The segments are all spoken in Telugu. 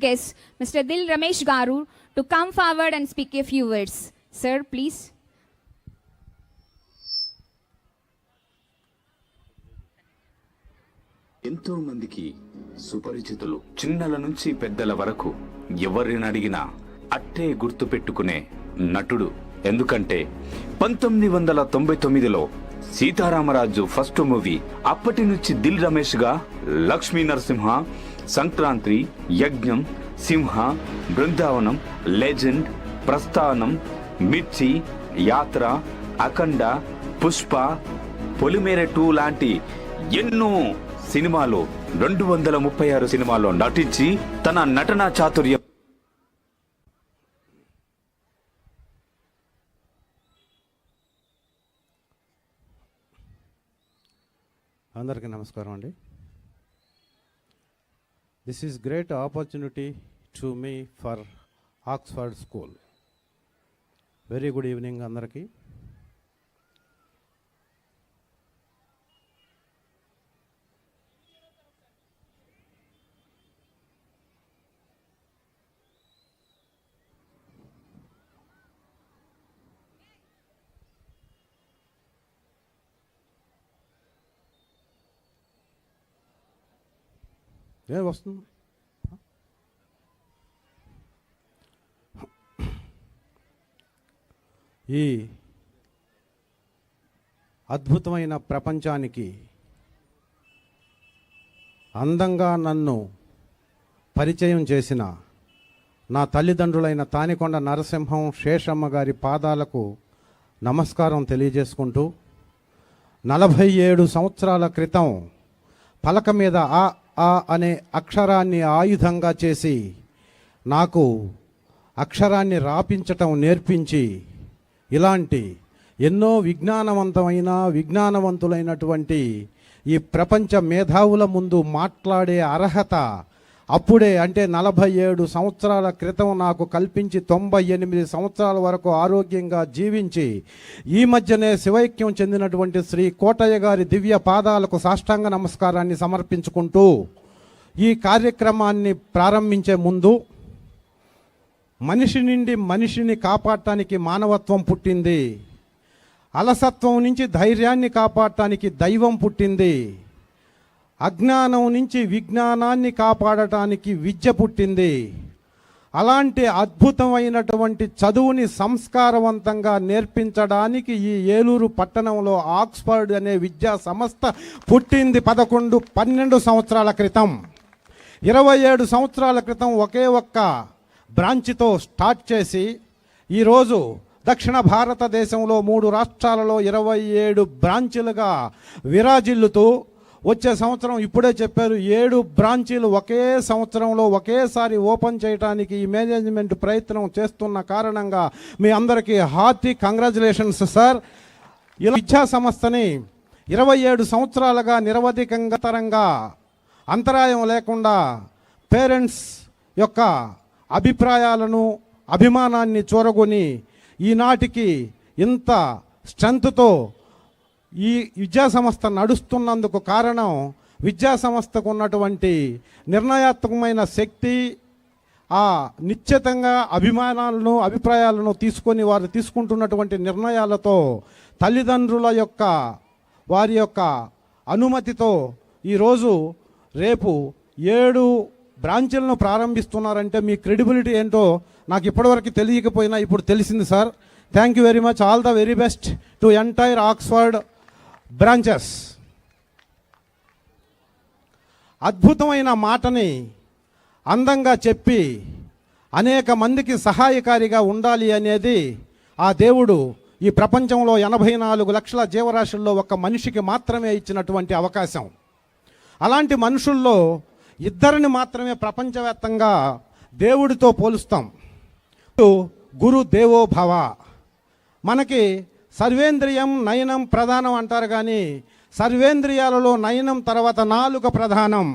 chief mister Dil Ramesh garu to come forward and speak speak a few sir please please. ఎంతో మందికి సుపరిచితులు చిన్నల నుంచి పెద్దల వరకు ఎవరిని అడిగినా అట్టే గుర్తు పెట్టుకునే నటుడు ఎందుకంటే పంతొమ్మిది వందల తొంభై తొమ్మిదిలో సీతారామరాజు ఫస్ట్ మూవీ అప్పటి నుంచి దిల్ రమేష్గా లక్ష్మీ నరసింహ సంక్రాంతి యజ్ఞం సింహ బృందావనం లెజెండ్ ప్రస్థానం మిర్చి యాత్ర అఖండ పుష్ప పొలిమేర టూ లాంటి ఎన్నో సినిమాలో రెండు వందల ముప్పై ఆరు సినిమాల్లో నటించి తన నటనా చాతుర్యం అందరికీ నమస్కారం అండి. This is great opportunity to me for Oxford school very good evening అందరికీ. ఏ వస్తుంది ఈ అద్భుతమైన ప్రపంచానికి అందంగా నన్ను పరిచయం చేసిన నా తల్లిదండ్రులైన తానికొండ నరసింహం శేషమ్మ గారి పాదాలకు నమస్కారం తెలియజేసుకుంటూ నలభై ఏడు సంవత్సరాల క్రితం పలక మీద ఆ ఆ అనే అక్షరాన్ని ఆయుధంగా చేసి నాకు అక్షరాన్ని రాపించటం నేర్పించి ఇలాంటి ఎన్నో విజ్ఞానవంతమైన విజ్ఞానవంతులైనటువంటి ఈ ప్రపంచ మేధావుల ముందు మాట్లాడే అర్హత అప్పుడే అంటే నలభై ఏడు సంవత్సరాల క్రితం నాకు కల్పించి తొంభై ఎనిమిది సంవత్సరాల వరకు ఆరోగ్యంగా జీవించి ఈ మధ్యనే శివైక్యం చెందినటువంటి శ్రీ కోటయ్య గారి దివ్య పాదాలకు సాష్టాంగ నమస్కారాన్ని సమర్పించుకుంటూ ఈ కార్యక్రమాన్ని ప్రారంభించే ముందు మనిషి నుండి మనిషిని కాపాడటానికి మానవత్వం పుట్టింది. అలసత్వం నుంచి ధైర్యాన్ని కాపాడటానికి దైవం పుట్టింది. అజ్ఞానం నుంచి విజ్ఞానాన్ని కాపాడటానికి విద్య పుట్టింది. అలాంటి అద్భుతమైనటువంటి చదువుని సంస్కారవంతంగా నేర్పించడానికి ఈ ఏలూరు పట్టణంలో ఆక్స్ఫర్డ్ అనే విద్యా సంస్థ పుట్టింది పదకొండు పన్నెండు సంవత్సరాల క్రితం. ఇరవై ఏడు సంవత్సరాల క్రితం ఒకే ఒక్క బ్రాంచ్తో స్టార్ట్ చేసి ఈరోజు దక్షిణ భారతదేశంలో మూడు రాష్ట్రాలలో ఇరవై ఏడు బ్రాంచులుగా విరాజిల్లుతూ వచ్చే సంవత్సరం ఇప్పుడే చెప్పారు ఏడు బ్రాంచీలు ఒకే సంవత్సరంలో ఒకేసారి ఓపెన్ చేయడానికి ఈ మేనేజ్మెంట్ ప్రయత్నం చేస్తున్న కారణంగా మీ అందరికీ హార్టీ కంగ్రాచులేషన్స్ సార్. ఇలా విద్యా సంస్థని ఇరవై ఏడు సంవత్సరాలుగా నిరవధికంగా తరంగా అంతరాయం లేకుండా పేరెంట్స్ యొక్క అభిప్రాయాలను అభిమానాన్ని చూరగొని ఈనాటికి ఇంత స్ట్రెంగ్త్తో ఈ విద్యా సంస్థ నడుస్తున్నందుకు కారణం విద్యా సంస్థకు ఉన్నటువంటి నిర్ణయాత్మకమైన శక్తి ఆ నిశ్చితంగా అభిమానాలను అభిప్రాయాలను తీసుకొని వారు తీసుకుంటున్నటువంటి నిర్ణయాలతో తల్లిదండ్రుల యొక్క వారి యొక్క అనుమతితో ఈరోజు రేపు ఏడు బ్రాంచీలను ప్రారంభిస్తున్నారంటే మీ క్రెడిబిలిటీ ఏంటో నాకు ఇప్పటివరకు తెలియకపోయినా ఇప్పుడు తెలిసింది sir. Thank you very much all the very best to entire Oxford branches. అద్భుతమైన మాటని అందంగా చెప్పి అనేక మందికి సహాయకారిగా ఉండాలి అనేది ఆ దేవుడు ఈ ప్రపంచంలో ఎనభై నాలుగు లక్షల జీవరాశుల్లో ఒక మనిషికి మాత్రమే ఇచ్చినటువంటి అవకాశం. అలాంటి మనుషుల్లో ఇద్దరిని మాత్రమే ప్రపంచవ్యాప్తంగా దేవుడితో పోలుస్తాం. గురు దేవోభవ మనకి సర్వేంద్రియం నయనం ప్రధానం అంటారు కానీ సర్వేంద్రియాలలో నయనం తర్వాత నాలుక ప్రధానం.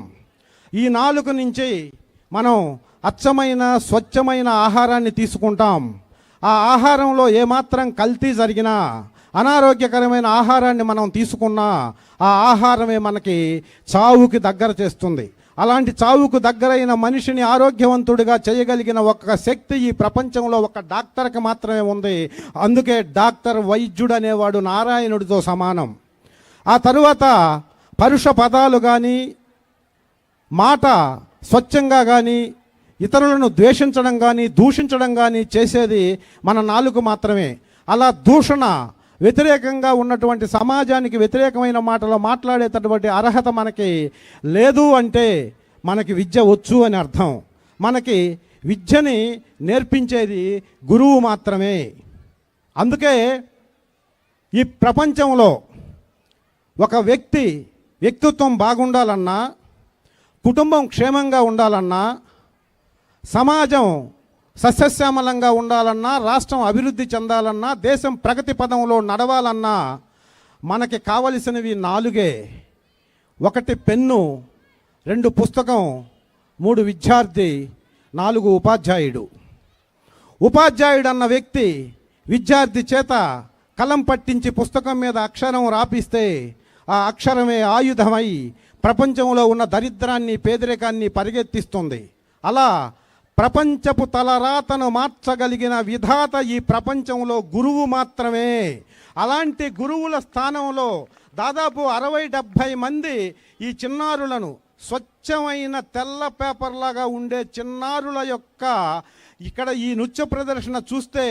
ఈ నాలుక నుంచి మనం అచ్చమైన స్వచ్ఛమైన ఆహారాన్ని తీసుకుంటాం. ఆ ఆహారంలో ఏమాత్రం కల్తీ జరిగినా అనారోగ్యకరమైన ఆహారాన్ని మనం తీసుకున్నా ఆ ఆహారమే మనకి చావుకి దగ్గర చేస్తుంది. అలాంటి చావుకు దగ్గరైన మనిషిని ఆరోగ్యవంతుడిగా చేయగలిగిన ఒక శక్తి ఈ ప్రపంచంలో ఒక డాక్టర్కి మాత్రమే ఉంది. అందుకే డాక్టర్ వైద్యుడు అనేవాడు నారాయణుడితో సమానం. ఆ తరువాత పరుష పదాలు కానీ మాట స్వచ్ఛంగా కానీ ఇతరులను ద్వేషించడం కానీ దూషించడం కానీ చేసేది మన నాలుగు మాత్రమే. అలా దూషణ వ్యతిరేకంగా ఉన్నటువంటి సమాజానికి వ్యతిరేకమైన మాటలో మాట్లాడేటటువంటి అర్హత మనకి లేదు అంటే మనకి విద్య వచ్చు అని అర్థం. మనకి విద్యని నేర్పించేది గురువు మాత్రమే. అందుకే ఈ ప్రపంచంలో ఒక వ్యక్తి వ్యక్తిత్వం బాగుండాలన్నా కుటుంబం క్షేమంగా ఉండాలన్నా సమాజం సస్యశ్యామలంగా ఉండాలన్నా రాష్ట్రం అభివృద్ధి చెందాలన్నా దేశం ప్రగతి పదంలో నడవాలన్నా మనకి కావలసినవి నాలుగే. ఒకటి పెన్ను రెండు పుస్తకం మూడు విద్యార్థి నాలుగు ఉపాధ్యాయుడు. ఉపాధ్యాయుడు అన్న వ్యక్తి విద్యార్థి చేత కలం పట్టించి పుస్తకం మీద అక్షరం రాపిస్తే ఆ అక్షరమే ఆయుధమై ప్రపంచంలో ఉన్న దరిద్రాన్ని పేదరికాన్ని పరిగెత్తిస్తుంది. అలా ప్రపంచపు తలరాతను మార్చగలిగిన విధాత ఈ ప్రపంచంలో గురువు మాత్రమే. అలాంటి గురువుల స్థానంలో దాదాపు అరవై డెబ్భై మంది ఈ చిన్నారులను స్వచ్ఛమైన తెల్ల పేపర్లాగా ఉండే చిన్నారుల యొక్క ఇక్కడ ఈ నృత్య ప్రదర్శన చూస్తే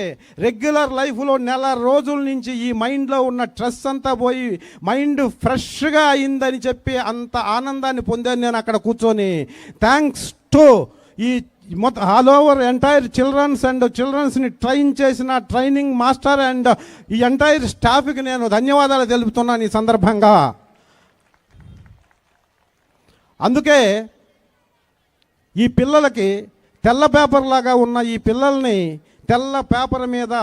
రెగ్యులర్ లైఫ్లో నెల రోజుల నుంచి ఈ మైండ్లో ఉన్న స్ట్రెస్ అంతా పోయి మైండ్ ఫ్రెష్గా అయిందని చెప్పి అంత ఆనందాన్ని పొందాను నేను అక్కడ కూర్చొని. థ్యాంక్స్ టు ఈ మొత్తం all over entire childrens and చిల్డ్రన్స్ని train చేసిన ట్రైనింగ్ మాస్టర్ అండ్ ఈ ఎంటైర్ స్టాఫ్కి నేను ధన్యవాదాలు తెలుపుతున్నాను ఈ సందర్భంగా. అందుకే ఈ పిల్లలకి తెల్ల పేపర్ లాగా ఉన్న ఈ పిల్లల్ని తెల్ల పేపర్ మీద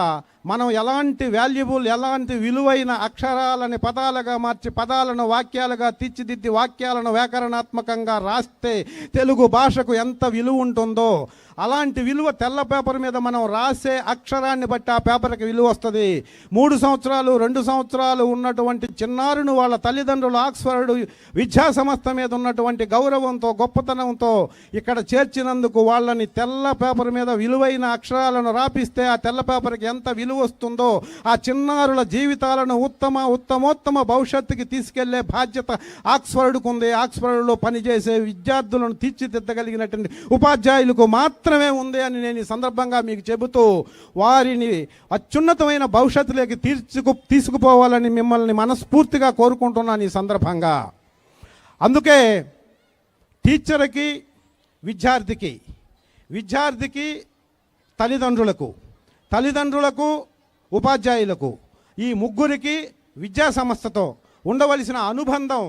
మనం ఎలాంటి వాల్యుబుల్ ఎలాంటి విలువైన అక్షరాలని పదాలుగా మార్చి పదాలను వాక్యాలుగా తీర్చిదిద్ది వాక్యాలను వ్యాకరణాత్మకంగా రాస్తే తెలుగు భాషకు ఎంత విలువ ఉంటుందో అలాంటి విలువ తెల్ల పేపర్ మీద మనం రాసే అక్షరాన్ని బట్టి ఆ పేపర్కి విలువ వస్తుంది. మూడు సంవత్సరాలు రెండు సంవత్సరాలు ఉన్నటువంటి చిన్నారును వాళ్ళ తల్లిదండ్రులు ఆక్స్ఫర్డ్ విద్యా సంస్థ మీద ఉన్నటువంటి గౌరవంతో గొప్పతనంతో ఇక్కడ చేర్చినందుకు వాళ్ళని తెల్ల పేపర్ మీద విలువైన అక్షరాలను రాపిస్తే ఆ తెల్ల పేపర్కి ఎంత విలువ వస్తుందో ఆ చిన్నారుల జీవితాలను ఉత్తమ ఉత్తమోత్తమ భవిష్యత్తుకి తీసుకెళ్ళే బాధ్యత ఆక్స్ఫర్డ్కు ఉంది. ఆక్స్ఫర్డ్లో పనిచేసే విద్యార్థులను తీర్చిదిద్దగలిగినటువంటి ఉపాధ్యాయులకు మాత్రమే ఉంది అని నేను ఈ సందర్భంగా మీకు చెబుతూ వారిని అత్యున్నతమైన భవిష్యత్తులోకి తీర్చుకు తీసుకుపోవాలని మిమ్మల్ని మనస్ఫూర్తిగా కోరుకుంటున్నాను ఈ సందర్భంగా. అందుకే టీచర్కి విద్యార్థికి విద్యార్థికి తల్లిదండ్రులకు తల్లిదండ్రులకు ఉపాధ్యాయులకు ఈ ముగ్గురికి విద్యా సంస్థతో ఉండవలసిన అనుబంధం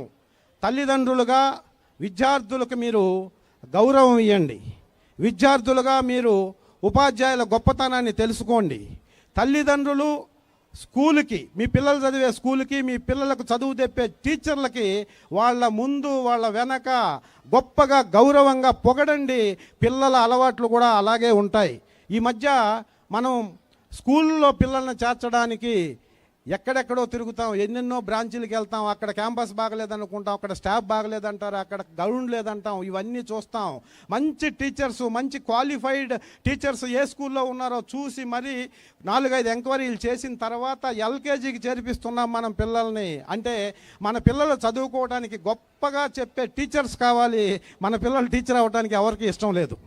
తల్లిదండ్రులుగా విద్యార్థులకు మీరు గౌరవం ఇవ్వండి విద్యార్థులుగా మీరు ఉపాధ్యాయుల గొప్పతనాన్ని తెలుసుకోండి. తల్లిదండ్రులు స్కూల్కి మీ పిల్లలు చదివే స్కూల్కి మీ పిల్లలకు చదువు తెప్పే టీచర్లకి వాళ్ళ ముందు వాళ్ళ వెనక గొప్పగా గౌరవంగా పొగడండి. పిల్లల అలవాట్లు కూడా అలాగే ఉంటాయి. ఈ మధ్య మనం స్కూల్లో పిల్లల్ని చేర్చడానికి ఎక్కడెక్కడో తిరుగుతాం ఎన్నెన్నో బ్రాంచీలకు వెళ్తాం అక్కడ క్యాంపస్ బాగలేదనుకుంటాం అక్కడ స్టాఫ్ బాగలేదంటారు అక్కడ గ్రౌండ్ లేదంటాం ఇవన్నీ చూస్తాం. మంచి టీచర్స్ మంచి క్వాలిఫైడ్ టీచర్స్ ఏ స్కూల్లో ఉన్నారో చూసి మరి నాలుగైదు ఎంక్వైరీలు చేసిన తర్వాత ఎల్కేజీకి చేర్పిస్తున్నాం మనం పిల్లల్ని. అంటే మన పిల్లలు చదువుకోవడానికి గొప్పగా చెప్పే టీచర్స్ కావాలి. మన పిల్లలు టీచర్ అవ్వడానికి ఎవరికి ఇష్టం లేదు.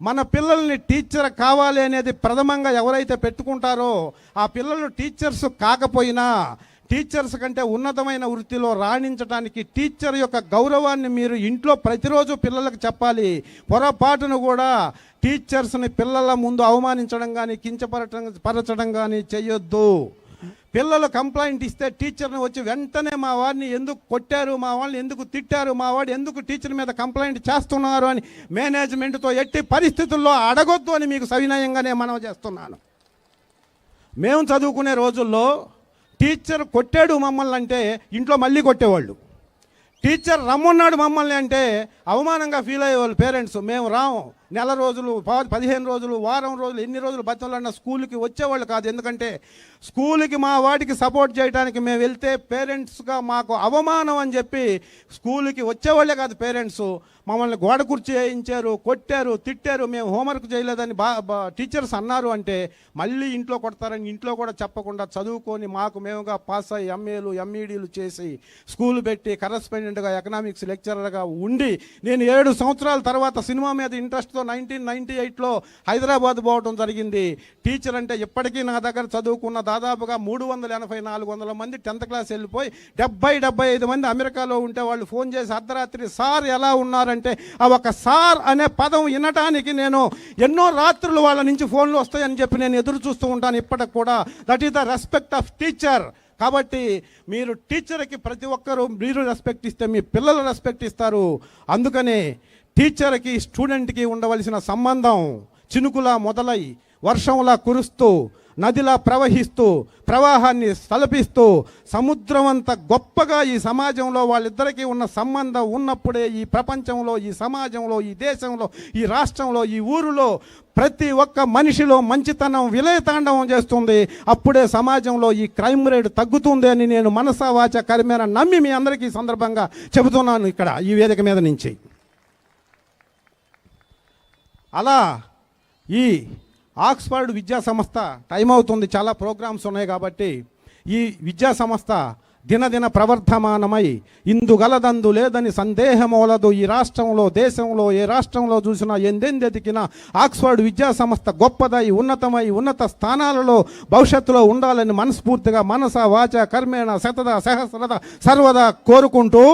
మన పిల్లల్ని టీచర్ కావాలి అనేది ప్రథమంగా ఎవరైతే పెట్టుకుంటారో ఆ పిల్లలు టీచర్స్ కాకపోయినా టీచర్స్ కంటే ఉన్నతమైన వృత్తిలో రాణించడానికి టీచర్ యొక్క గౌరవాన్ని మీరు ఇంట్లో ప్రతిరోజు పిల్లలకు చెప్పాలి. పొరపాటును కూడా టీచర్స్ని పిల్లల ముందు అవమానించడం కానీ కించపరచడం పరచడం కానీ చేయొద్దు. పిల్లలు కంప్లైంట్ ఇస్తే టీచర్ని వచ్చి వెంటనే మా వాడిని ఎందుకు కొట్టారు మా వాళ్ళని ఎందుకు తిట్టారు మా వాడు ఎందుకు టీచర్ మీద కంప్లైంట్ చేస్తున్నారు అని మేనేజ్మెంట్తో ఎట్టి పరిస్థితుల్లో అడగొద్దు అని మీకు సవినయంగానే మనం చేస్తున్నాను. మేము చదువుకునే రోజుల్లో టీచర్ కొట్టాడు మమ్మల్ని అంటే ఇంట్లో మళ్ళీ కొట్టేవాళ్ళు. టీచర్ రమ్మన్నాడు మమ్మల్ని అంటే అవమానంగా ఫీల్ అయ్యేవాళ్ళు పేరెంట్స్. మేము రాము. నెల రోజులు ప- పదిహేను రోజులు వారం రోజులు ఎన్ని రోజులు బతులన్న స్కూల్కి వచ్చేవాళ్ళు కాదు. ఎందుకంటే స్కూల్కి మా వాడికి సపోర్ట్ చేయడానికి మేము వెళ్తే పేరెంట్స్గా మాకు అవమానం అని చెప్పి స్కూల్కి వచ్చేవాళ్ళే కాదు పేరెంట్స్. మమ్మల్ని గోడ కుర్చీ వేయించారు కొట్టారు తిట్టారు. మేము హోంవర్క్ చేయలేదని బా బా- టీచర్స్ అన్నారు అంటే మళ్ళీ ఇంట్లో కొడతారని ఇంట్లో కూడా చెప్పకుండా చదువుకొని మాకు మేముగా పాస్ అయ్యి ఎంఏలు ఎంఈడీలు చేసి స్కూల్ పెట్టి కరస్పాండెంట్గా ఎకనామిక్స్ లెక్చరర్గా ఉండి నేను ఏడు సంవత్సరాల తర్వాత సినిమా మీద ఇంట్రెస్ట్ ఇంట్రెస్ట్తో నైన్టీన్ నైన్టీ ఎయిట్లో హైదరాబాద్ పోవడం జరిగింది. టీచర్ అంటే ఇప్పటికీ నా దగ్గర చదువుకున్న దాదాపుగా మూడు వందల ఎనభై నాలుగు వందల మంది టెన్త్ క్లాస్ వెళ్ళిపోయి డెబ్బై డెబ్బై ఐదు మంది అమెరికాలో ఉంటే వాళ్ళు ఫోన్ చేసి అర్ధరాత్రి సార్ ఎలా ఉన్నారంటే ఆ ఒక సార్ అనే పదం వినటానికి నేను ఎన్నో రాత్రులు వాళ్ళ నుంచి ఫోన్లు వస్తాయని చెప్పి నేను ఎదురు చూస్తూ ఉంటాను ఇప్పటికి కూడా. That is the respect of teacher కాబట్టి మీరు టీచర్కి ప్రతి ఒక్కరూ మీరు రెస్పెక్ట్ ఇస్తే మీ పిల్లలు రెస్పెక్ట్ ఇస్తారు. అందుకనే టీచర్కి స్టూడెంట్కి ఉండవలసిన సంబంధం చినుకులా మొదలై వర్షంలా కురుస్తూ నదిలా ప్రవహిస్తూ ప్రవాహాన్ని తలపిస్తూ సముద్రం అంత గొప్పగా ఈ సమాజంలో వాళ్ళిద్దరికీ ఉన్న సంబంధం ఉన్నప్పుడే ఈ ప్రపంచంలో ఈ సమాజంలో ఈ దేశంలో ఈ రాష్ట్రంలో ఈ ఊరిలో ప్రతి ఒక్క మనిషిలో మంచితనం విలయతాండవం చేస్తుంది. అప్పుడే సమాజంలో ఈ క్రైమ్ రేట్ తగ్గుతుంది అని నేను మనసా వాచ కరిమేర నమ్మి మీ అందరికీ సందర్భంగా చెబుతున్నాను ఇక్కడ ఈ వేదిక మీద నుంచి. అలా ఈ ఆక్స్ఫర్డ్ విద్యా సంస్థ టైం అవుతుంది. చాలా ప్రోగ్రామ్స్ ఉన్నాయి కాబట్టి ఈ విద్యా సంస్థ దినదిన ప్రవర్ధమానమై ఇందుగలదందు లేదని సందేహమోలదు ఈ రాష్ట్రంలో దేశంలో ఏ రాష్ట్రంలో చూసినా ఎందెందెతికినా ఆక్స్ఫర్డ్ విద్యా సంస్థ గొప్పదై ఉన్నతమై ఉన్నత స్థానాలలో భవిష్యత్తులో ఉండాలని మనస్ఫూర్తిగా మనస వాచ కర్మేణ శతద సహస్రద సర్వదా కోరుకుంటూ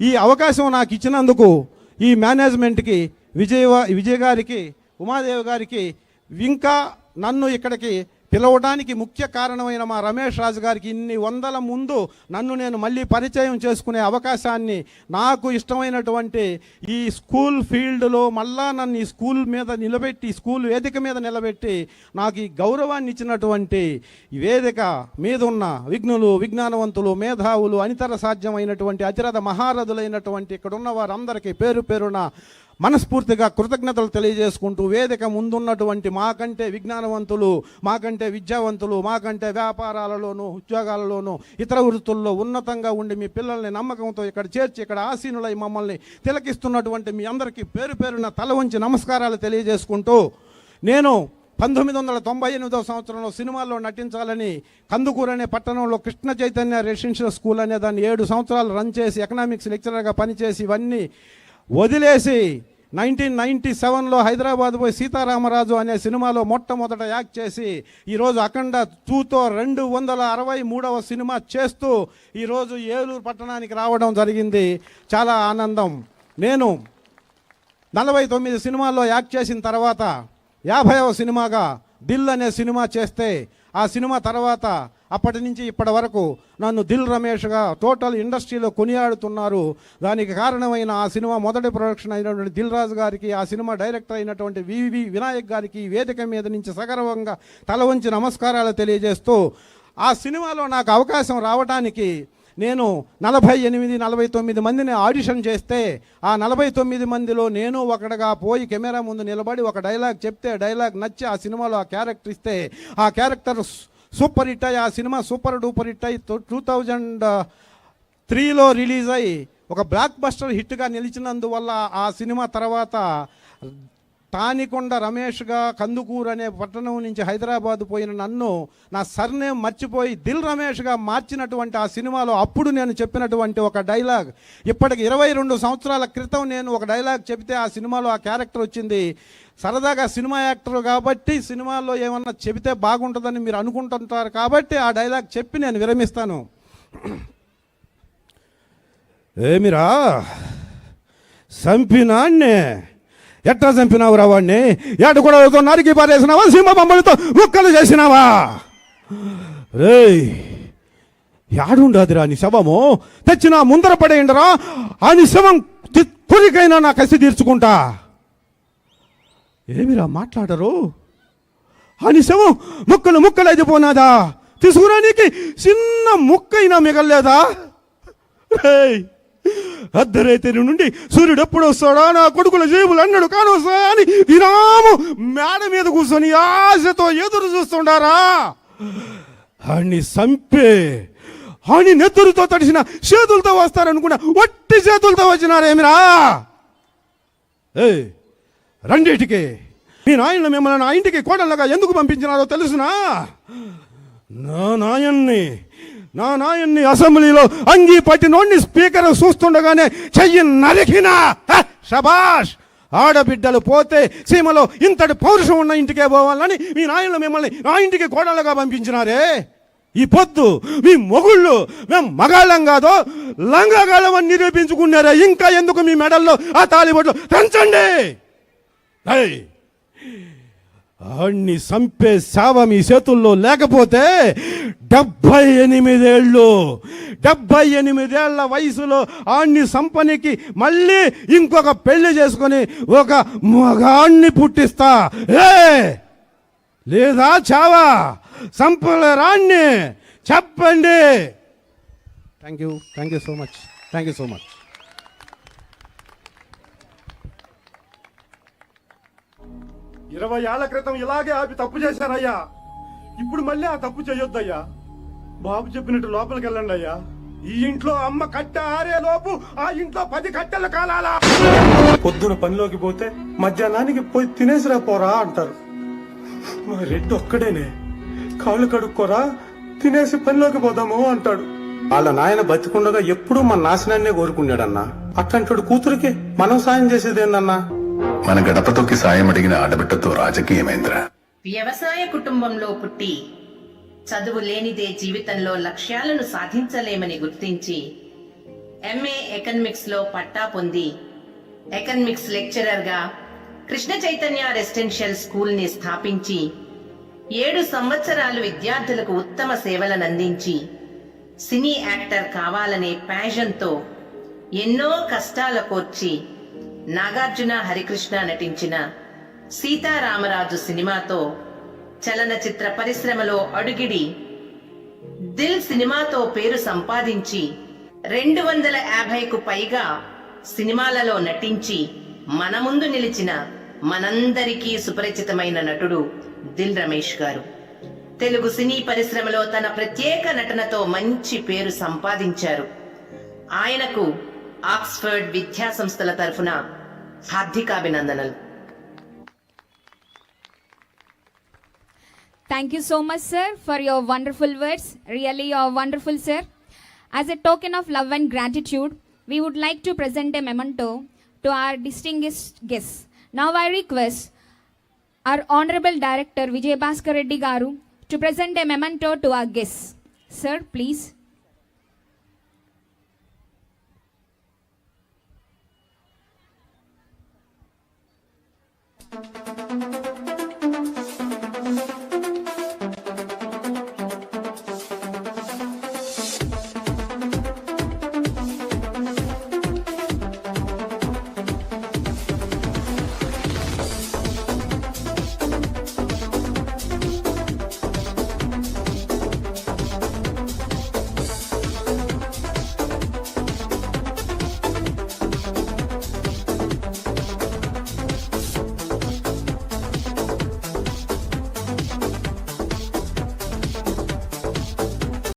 ఈ అవకాశం నాకు ఇచ్చినందుకు ఈ మేనేజ్మెంట్కి విజయ విజయ్ గారికి ఉమాదేవి గారికి ఇంకా నన్ను ఇక్కడికి పిలవడానికి ముఖ్య కారణమైన మా రమేష్ రాజు గారికి ఇన్ని వందల ముందు నన్ను నేను మళ్ళీ పరిచయం చేసుకునే అవకాశాన్ని నాకు ఇష్టమైనటువంటి ఈ స్కూల్ ఫీల్డ్లో మళ్ళా నన్ను ఈ స్కూల్ మీద నిలబెట్టి స్కూల్ వేదిక మీద నిలబెట్టి నాకు ఈ గౌరవాన్ని ఇచ్చినటువంటి వేదిక మీద ఉన్న విఘ్నులు విజ్ఞానవంతులు మేధావులు అనితర సాధ్యమైనటువంటి అతిరథ మహారథులైనటువంటి ఇక్కడ ఉన్న వారందరికీ పేరు పేరున మనస్ఫూర్తిగా కృతజ్ఞతలు తెలియజేసుకుంటూ వేదిక ముందున్నటువంటి మాకంటే విజ్ఞానవంతులు మాకంటే విద్యావంతులు మాకంటే వ్యాపారాలలోనూ ఉద్యోగాలలోనూ ఇతర వృత్తుల్లో ఉన్నతంగా ఉండి మీ పిల్లల్ని నమ్మకంతో ఇక్కడ చేర్చి ఇక్కడ ఆసీనులై మమ్మల్ని తిలకిస్తున్నటువంటి మీ అందరికీ పేరు పేరున తల వంచి నమస్కారాలు తెలియజేసుకుంటూ నేను పంతొమ్మిది వందల తొంభై ఎనిమిదో సంవత్సరంలో సినిమాల్లో నటించాలని కందుకూరు అనే పట్టణంలో కృష్ణ చైతన్య రెసిడెన్షియల్ స్కూల్ అనే దాన్ని ఏడు సంవత్సరాలు రన్ చేసి ఎకనామిక్స్ లెక్చరర్గా పనిచేసి ఇవన్నీ వదిలేసి నైన్టీన్ నైన్టీ సెవెన్లో హైదరాబాద్ పోయి సీతారామరాజు అనే సినిమాలో మొట్టమొదట యాక్ట్ చేసి ఈరోజు అఖండ టూతో రెండు వందల అరవై మూడవ సినిమా చేస్తూ ఈరోజు ఏలూరు పట్టణానికి రావడం జరిగింది. చాలా ఆనందం. నేను నలభై తొమ్మిది సినిమాల్లో యాక్ట్ చేసిన తర్వాత యాభైవ సినిమాగా దిల్ అనే సినిమా చేస్తే ఆ సినిమా తర్వాత అప్పటి నుంచి ఇప్పటి వరకు నన్ను దిల్ రమేష్గా టోటల్ ఇండస్ట్రీలో కొనియాడుతున్నారు. దానికి కారణమైన ఆ సినిమా మొదటి ప్రొడక్షన్ అయినటువంటి దిల్ రాజు గారికి ఆ సినిమా డైరెక్టర్ అయినటువంటి వివి వినాయక్ గారికి వేదిక మీద నుంచి సగర్వంగా తల వంచి నమస్కారాలు తెలియజేస్తూ ఆ సినిమాలో నాకు అవకాశం రావడానికి నేను నలభై ఎనిమిది నలభై తొమ్మిది మందిని ఆడిషన్ చేస్తే ఆ నలభై తొమ్మిది మందిలో నేను ఒకటిగా పోయి కెమెరా ముందు నిలబడి ఒక డైలాగ్ చెప్తే డైలాగ్ నచ్చి ఆ సినిమాలో ఆ క్యారెక్టర్ ఇస్తే ఆ క్యారెక్టర్ సూపర్ హిట్ అయ్యి ఆ సినిమా సూపర్ డూపర్ హిట్ అయ్యి టూ థౌజండ్ త్రీలో రిలీజ్ అయ్యి ఒక బ్లాక్ బస్టర్ హిట్గా నిలిచినందువల్ల ఆ సినిమా తర్వాత తానికొండ రమేష్గా కందుకూరు అనే పట్టణం నుంచి హైదరాబాద్ పోయిన నన్ను నా సర్నేమ్ మర్చిపోయి దిల్ రమేష్గా మార్చినటువంటి ఆ సినిమాలో అప్పుడు నేను చెప్పినటువంటి ఒక డైలాగ్ ఇప్పటికి ఇరవై రెండు సంవత్సరాల క్రితం నేను ఒక డైలాగ్ చెబితే ఆ సినిమాలో ఆ క్యారెక్టర్ వచ్చింది సరదాగా సినిమా యాక్టర్ కాబట్టి సినిమాల్లో ఏమన్నా చెబితే బాగుంటుందని మీరు అనుకుంటుంటారు కాబట్టి ఆ డైలాగ్ చెప్పి నేను విరమిస్తాను. ఏమిరా చంపినాన్నే ఎట్లా చంపినావురా వాడిని ఏట కూడా నరికి పారేసినావా? సింహ బొమ్మలతో ముక్కలు చేసినావా? రే యాడుండదురా నీ శవము? తెచ్చిన ముందర పడేయండిరా? ఆ నీ శవం తి- నా కసి తీర్చుకుంటా? ఏమిరా మాట్లాడరు? అని నీ శవం ముక్కలు ముక్కలు అయిపోనాదా తీసుకురానికి చిన్న ముక్కైనా మిగల్లేదా? రేయ్ అర్ధరైతే నుండి సూర్యుడు ఎప్పుడు వస్తాడా? నా కొడుకుల జేబులు అన్నాడు కానొస్తా అని దినాము మేడ మీద కూర్చొని ఆశతో ఎదురు చూస్తుండారా? అని సంపే అని నెత్తురుతో తడిసిన చేతులతో వస్తారనుకున్నా ఒట్టి చేతులతో వచ్చినారేమిరా? ఏయ్ రెండిటికి మీ నాయన మిమ్మల్ని నా ఇంటికి కోడళ్ళగా ఎందుకు పంపించినారో తెలుసునా? నా నాయన్ని నా నాయన్ని అసెంబ్లీలో అంగీ పట్టినోడిని స్పీకర్ చూస్తుండగానే చెయ్యి నరికినా. హ, ఆడబిడ్డలు పోతే సీమలో ఇంతటి పౌరుషం ఉన్న ఇంటికే పోవాలని మీ నాయనలు మిమ్మల్ని నా ఇంటికి కోడలుగా పంపించినారే. ఈ పొద్దు మీ మొగుళ్ళు మేము మగాళ్ళం కాదో లంగాగాళ్ళం అని నిరూపించుకున్నారా. ఇంకా ఎందుకు మీ మెడల్లో ఆ తాలిబొట్లు తెంచండి? అన్ని ఆణ్ణి సంపే శావ మీ చేతుల్లో లేకపోతే డెబ్బై ఎనిమిదేళ్ళు డెబ్బై ఎనిమిదేళ్ళ వయసులో ఆణ్ణి సంపనికి మళ్ళీ ఇంకొక పెళ్ళి చేసుకొని ఒక మగాణ్ణి పుట్టిస్తా. ఏ! లేదా చావా? సంపల రాణ్ణి. చెప్పండి. Thank you thank you so much thank you so much ఇరవై ఏళ్ళ క్రితం ఇలాగే ఆపి తప్పు చేశారయ్యా. ఇప్పుడు మళ్ళీ ఆ తప్పు చేయొద్దయ్యా. బాబు చెప్పినట్టు లోపలికి వెళ్ళండి అయ్యా. ఈ ఇంట్లో అమ్మ కట్ట ఆరే లోపు ఆ ఇంట్లో పది కట్టెలు కాలాలా? పొద్దున పనిలోకి పోతే మధ్యాహ్నానికి పోయి తినేసిరా పోరా అంటారు. మా రెడ్డి ఒక్కడేనే. కాళ్ళు కడుక్కోరా తినేసి పనిలోకి పోదాము అంటాడు. వాళ్ళ నాయన బతికుండగా ఎప్పుడూ మన నాశనాన్నే కోరుకున్నాడన్నా. అట్లాంటి కూతురికి మనం సాయం చేసేదేందన్నా? మన గడపతోకి సాయం అడిగిన ఆడబిడ్డతో రాజకీయమైందిరా వ్యవసాయ కుటుంబంలో పుట్టి చదువు లేనిదే జీవితంలో లక్ష్యాలను సాధించలేమని గుర్తించి ఎంఏ ఎకనమిక్స్లో పట్టా పొంది ఎకనమిక్స్ లెక్చరర్గా కృష్ణ చైతన్య రెసిడెన్షియల్ స్కూల్ని స్థాపించి ఏడు సంవత్సరాలు విద్యార్థులకు ఉత్తమ సేవలను అందించి సినీ యాక్టర్ కావాలనే ప్యాషన్తో ఎన్నో కష్టాల కోర్చి నాగార్జున హరికృష్ణ నటించిన సీతారామరాజు సినిమాతో చలనచిత్ర పరిశ్రమలో అడుగిడి దిల్ సినిమాతో పేరు సంపాదించి రెండు వందల యాభైకు పైగా సినిమాలలో నటించి మన ముందు నిలిచిన మనందరికీ సుపరిచితమైన నటుడు దిల్ రమేష్ గారు. తెలుగు సినీ పరిశ్రమలో తన ప్రత్యేక నటనతో మంచి పేరు సంపాదించారు. ఆయనకు ఆక్స్ఫర్డ్ విద్యా సంస్థల తరఫున హార్దికాభినందనలు Thank you so much, sir, for your wonderful words. Really, you're wonderful, sir. As a token of love and gratitude, we would like to present a memento to our distinguished guests. Now, I request our Honorable Director Vijay Bhaskar Reddy Garu to present a memento to our guests. Sir, please.